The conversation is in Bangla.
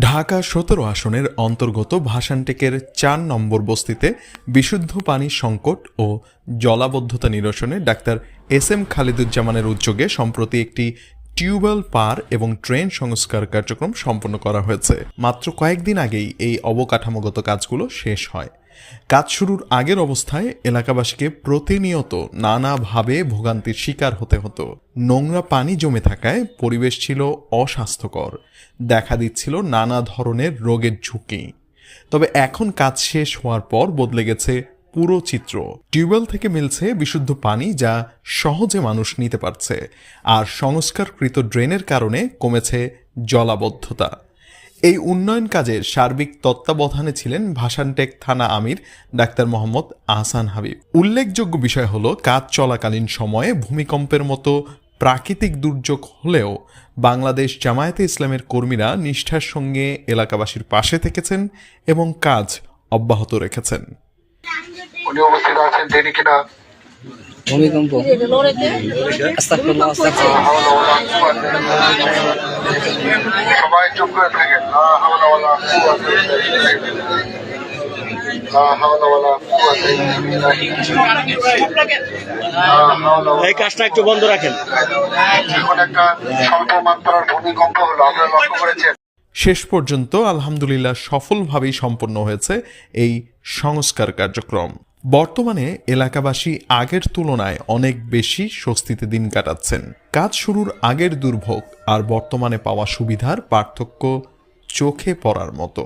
ঢাকা সতেরো আসনের অন্তর্গত ভাষানটেকের চার নম্বর বস্তিতে বিশুদ্ধ পানি সংকট ও জলাবদ্ধতা নিরসনে ডাক্তার এস এম খালিদুজ্জামানের উদ্যোগে সম্প্রতি একটি টিউবওয়েল পার এবং ট্রেন সংস্কার কার্যক্রম সম্পন্ন করা হয়েছে। মাত্র কয়েকদিন আগেই এই অবকাঠামোগত কাজগুলো শেষ হয়। কাজ শুরুর আগের অবস্থায় এলাকাবাসীকে প্রতিনিয়ত নানাভাবে ভোগান্তির শিকার হতে হতো। নোংরা পানি জমে থাকায় পরিবেশ ছিল অস্বাস্থ্যকর। দেখা দিচ্ছিল নানা ধরনের রোগের ঝুঁকি। তবে এখন কাজ শেষ হওয়ার পর বদলে গেছে পুরো চিত্র। টিউবওয়েল থেকে মিলছে বিশুদ্ধ পানি যা সহজে মানুষ নিতে পারছে। আর সংস্কারকৃত ড্রেনের কারণে কমেছে জলাবদ্ধতা। এই উন্নয়ন কাজের সার্বিক তত্ত্বাবধানে ছিলেন ভাসানটেক থানা আমির ডাক্তার মোহাম্মদ আহসান হাবিব। উল্লেখযোগ্য বিষয় হলো কাজ চলাকালীন সময়ে ভূমিকম্পের মতো প্রাকৃতিক দুর্যোগ হলেও বাংলাদেশ জামায়াতে ইসলামের কর্মীরা নিষ্ঠার সঙ্গে এলাকাবাসীর পাশে থেকেছেন এবং কাজ অব্যাহত রেখেছেন। উনি উপস্থিত আছেন তিনি কিনা? ভূমিকম্প। সবাই চুপ করে এই কাজটা একটু বন্ধ রাখেন। শেষ পর্যন্ত আলহামদুলিল্লাহ সফলভাবেই সম্পন্ন হয়েছে এই সংস্কার কার্যক্রম। বর্তমানে এলাকাবাসী আগের তুলনায় অনেক বেশি স্বস্তিতে দিন কাটাচ্ছেন। কাজ শুরুর আগের দুর্ভোগ আর বর্তমানে পাওয়া সুবিধার পার্থক্য চোখে পড়ার মতো।